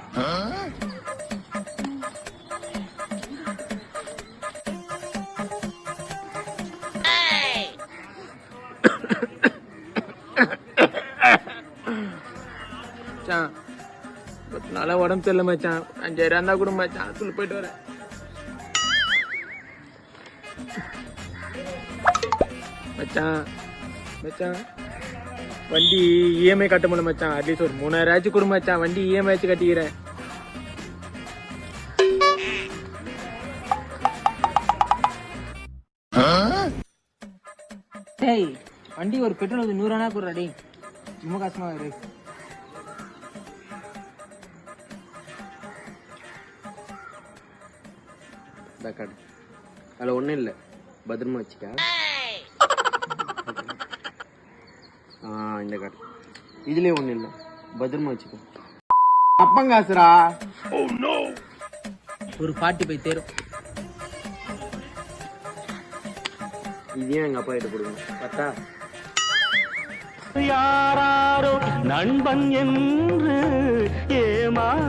மச்சான் பத்து நல்லா உடம்பு சரியில்லை மச்சான். அஞ்சாயிரம் இருந்தா கூட மச்சான் சொல்லி போயிட்டு வரேன். மச்சான் மச்சான். வண்டி இஎம்ஐ கட்ட முடியல மச்சான். அட்லீஸ்ட் ஒரு மூணாயிரம் ஆச்சு கொடு மச்சான். வண்டி இஎம்ஐ ஆச்சு கட்டிக்கிறேன். டேய் வண்டி ஒரு பெட்ரோல் வந்து நூறு அணா கொடுறா டேய். ரொம்ப கஷ்டமா இருக்கு இந்த கார்டு அதில் ஒன்றும் இல்லை. பத்திரமா வச்சுக்க. இந்த கார்டு இதுலேயும் ஒன்றும் இல்லை. பத்திரமா வச்சுக்கோ. அப்பங்காசுரா? ஒரு ஃபார்ட்டி ஃபைவ் தேரும். இதையும் எங்கள் அப்பா கிட்ட கொடுங்க பார்த்தா? யாராரோ நண்பன் என்று ஏமாந்தனே